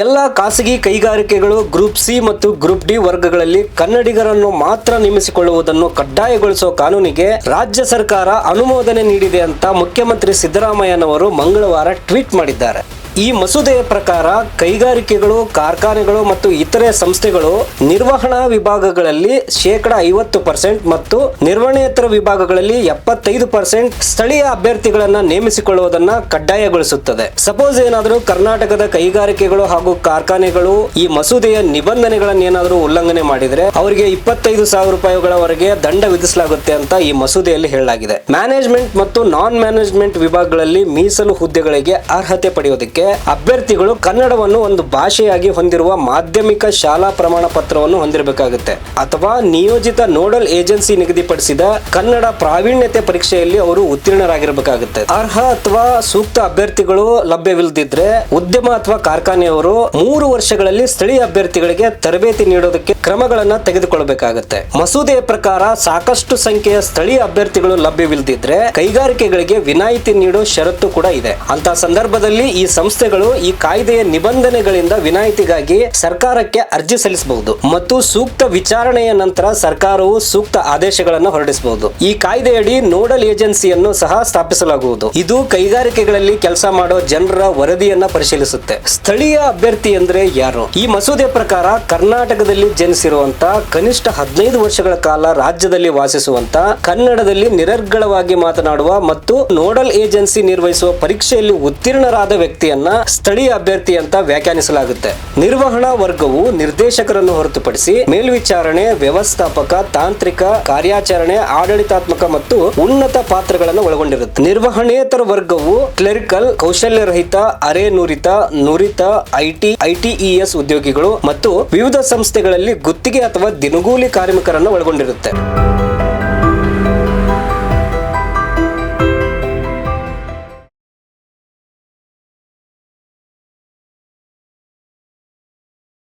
ಎಲ್ಲ ಖಾಸಗಿ ಕೈಗಾರಿಕೆಗಳು ಗ್ರೂಪ್ ಸಿ ಮತ್ತು ಗ್ರೂಪ್ ಡಿ ವರ್ಗಗಳಲ್ಲಿ ಕನ್ನಡಿಗರನ್ನು ಮಾತ್ರ ನೇಮಿಸಿಕೊಳ್ಳುವುದನ್ನು ಕಡ್ಡಾಯಗೊಳಿಸುವ ಕಾನೂನಿಗೆ ರಾಜ್ಯ ಸರ್ಕಾರ ಅನುಮೋದನೆ ನೀಡಿದೆ ಅಂತ ಮುಖ್ಯಮಂತ್ರಿ ಸಿದ್ದರಾಮಯ್ಯನವರು ಮಂಗಳವಾರ ಟ್ವೀಟ್ ಮಾಡಿದ್ದಾರೆ. ಈ ಮಸೂದೆಯ ಪ್ರಕಾರ ಕೈಗಾರಿಕೆಗಳು, ಕಾರ್ಖಾನೆಗಳು ಮತ್ತು ಇತರೆ ಸಂಸ್ಥೆಗಳು ನಿರ್ವಹಣಾ ವಿಭಾಗಗಳಲ್ಲಿ ಶೇಕಡ ಐವತ್ತು ಪರ್ಸೆಂಟ್ ಮತ್ತು ನಿರ್ವಹಣೇತರ ವಿಭಾಗಗಳಲ್ಲಿ ಎಪ್ಪತ್ತೈದು ಪರ್ಸೆಂಟ್ ಸ್ಥಳೀಯ ಅಭ್ಯರ್ಥಿಗಳನ್ನ ನೇಮಿಸಿಕೊಳ್ಳುವುದನ್ನ ಕಡ್ಡಾಯಗೊಳಿಸುತ್ತದೆ. ಸಪೋಸ್ ಏನಾದರೂ ಕರ್ನಾಟಕದ ಕೈಗಾರಿಕೆಗಳು ಹಾಗೂ ಕಾರ್ಖಾನೆಗಳು ಈ ಮಸೂದೆಯ ನಿಬಂಧನೆಗಳನ್ನು ಏನಾದರೂ ಉಲ್ಲಂಘನೆ ಮಾಡಿದರೆ ಅವರಿಗೆ ಇಪ್ಪತ್ತೈದು ಸಾವಿರ ರೂಪಾಯಿಗಳವರೆಗೆ ದಂಡ ವಿಧಿಸಲಾಗುತ್ತೆ ಅಂತ ಈ ಮಸೂದೆಯಲ್ಲಿ ಹೇಳಲಾಗಿದೆ. ಮ್ಯಾನೇಜ್ಮೆಂಟ್ ಮತ್ತು ನಾನ್ ಮ್ಯಾನೇಜ್ಮೆಂಟ್ ವಿಭಾಗಗಳಲ್ಲಿ ಮೀಸಲು ಹುದ್ದೆಗಳಿಗೆ ಅರ್ಹತೆ ಅಭ್ಯರ್ಥಿಗಳು ಕನ್ನಡವನ್ನು ಒಂದು ಭಾಷೆಯಾಗಿ ಹೊಂದಿರುವ ಮಾಧ್ಯಮಿಕ ಶಾಲಾ ಪ್ರಮಾಣ ಪತ್ರವನ್ನು ಹೊಂದಿರಬೇಕಾಗುತ್ತೆ. ಅಥವಾ ನಿಯೋಜಿತ ನೋಡಲ್ ಏಜೆನ್ಸಿ ನಿಗದಿಪಡಿಸಿದ ಕನ್ನಡ ಪ್ರಾವೀಣ್ಯತೆ ಪರೀಕ್ಷೆಯಲ್ಲಿ ಅವರು ಉತ್ತೀರ್ಣರಾಗಿರಬೇಕಾಗುತ್ತೆ. ಅರ್ಹ ಅಥವಾ ಸೂಕ್ತ ಅಭ್ಯರ್ಥಿಗಳು ಲಭ್ಯವಿಲ್ಲದಿದ್ರೆ ಉದ್ಯಮ ಅಥವಾ ಕಾರ್ಖಾನೆಯವರು ಮೂರು ವರ್ಷಗಳಲ್ಲಿ ಸ್ಥಳೀಯ ಅಭ್ಯರ್ಥಿಗಳಿಗೆ ತರಬೇತಿ ನೀಡೋದಕ್ಕೆ ಕ್ರಮಗಳನ್ನ ತೆಗೆದುಕೊಳ್ಳಬೇಕಾಗುತ್ತೆ. ಮಸೂದೆಯ ಪ್ರಕಾರ ಸಾಕಷ್ಟು ಸಂಖ್ಯೆಯ ಸ್ಥಳೀಯ ಅಭ್ಯರ್ಥಿಗಳು ಲಭ್ಯವಿಲ್ಲದಿದ್ರೆ ಕೈಗಾರಿಕೆಗಳಿಗೆ ವಿನಾಯಿತಿ ನೀಡೋ ಷರತ್ತು ಕೂಡ ಇದೆ. ಅಂತ ಸಂದರ್ಭದಲ್ಲಿ ಈ ಸಂಸ್ಥೆಗಳು ಈ ಕಾಯ್ದೆಯ ನಿಬಂಧನೆಗಳಿಂದ ವಿನಾಯಿತಿಗಾಗಿ ಸರ್ಕಾರಕ್ಕೆ ಅರ್ಜಿ ಸಲ್ಲಿಸಬಹುದು ಮತ್ತು ಸೂಕ್ತ ವಿಚಾರಣೆಯ ನಂತರ ಸರ್ಕಾರವು ಸೂಕ್ತ ಆದೇಶಗಳನ್ನು ಹೊರಡಿಸಬಹುದು. ಈ ಕಾಯ್ದೆಯಡಿ ನೋಡಲ್ ಏಜೆನ್ಸಿಯನ್ನು ಸಹ ಸ್ಥಾಪಿಸಲಾಗುವುದು. ಇದು ಕೈಗಾರಿಕೆಗಳಲ್ಲಿ ಕೆಲಸ ಮಾಡೋ ಜನರ ವರದಿಯನ್ನ ಪರಿಶೀಲಿಸುತ್ತೆ. ಸ್ಥಳೀಯ ಅಭ್ಯರ್ಥಿ ಅಂದ್ರೆ ಯಾರು? ಈ ಮಸೂದೆ ಪ್ರಕಾರ ಕರ್ನಾಟಕದಲ್ಲಿ ಜನಿಸಿರುವಂತ ಕನಿಷ್ಠ ಹದಿನೈದು ವರ್ಷಗಳ ಕಾಲ ರಾಜ್ಯದಲ್ಲಿ ವಾಸಿಸುವಂತ, ಕನ್ನಡದಲ್ಲಿ ನಿರರ್ಗಳವಾಗಿ ಮಾತನಾಡುವ ಮತ್ತು ನೋಡಲ್ ಏಜೆನ್ಸಿ ನಿರ್ವಹಿಸುವ ಪರೀಕ್ಷೆಯಲ್ಲಿ ಉತ್ತೀರ್ಣರಾದ ವ್ಯಕ್ತಿಯನ್ನ ಸ್ಥಳೀಯ ಅಭ್ಯರ್ಥಿ ಅಂತ ವ್ಯಾಖ್ಯಾನಿಸಲಾಗುತ್ತೆ. ನಿರ್ವಹಣಾ ವರ್ಗವು ನಿರ್ದೇಶಕರನ್ನು ಹೊರತುಪಡಿಸಿ ಮೇಲ್ವಿಚಾರಣೆ, ವ್ಯವಸ್ಥಾಪಕ, ತಾಂತ್ರಿಕ, ಕಾರ್ಯಾಚರಣೆ, ಆಡಳಿತಾತ್ಮಕ ಮತ್ತು ಉನ್ನತ ಪಾತ್ರಗಳನ್ನು ಒಳಗೊಂಡಿರುತ್ತೆ. ನಿರ್ವಹಣೇತರ ವರ್ಗವು ಕ್ಲೆರಿಕಲ್, ಕೌಶಲ್ಯರಹಿತ, ಅರೆ ನುರಿತ ನುರಿತ, ಐಟಿ, ಐಟಿಇಎಸ್ ಉದ್ಯೋಗಿಗಳು ಮತ್ತು ವಿವಿಧ ಸಂಸ್ಥೆಗಳಲ್ಲಿ ಗುತ್ತಿಗೆ ಅಥವಾ ದಿನಗೂಲಿ ಕಾರ್ಮಿಕರನ್ನು ಒಳಗೊಂಡಿರುತ್ತೆ.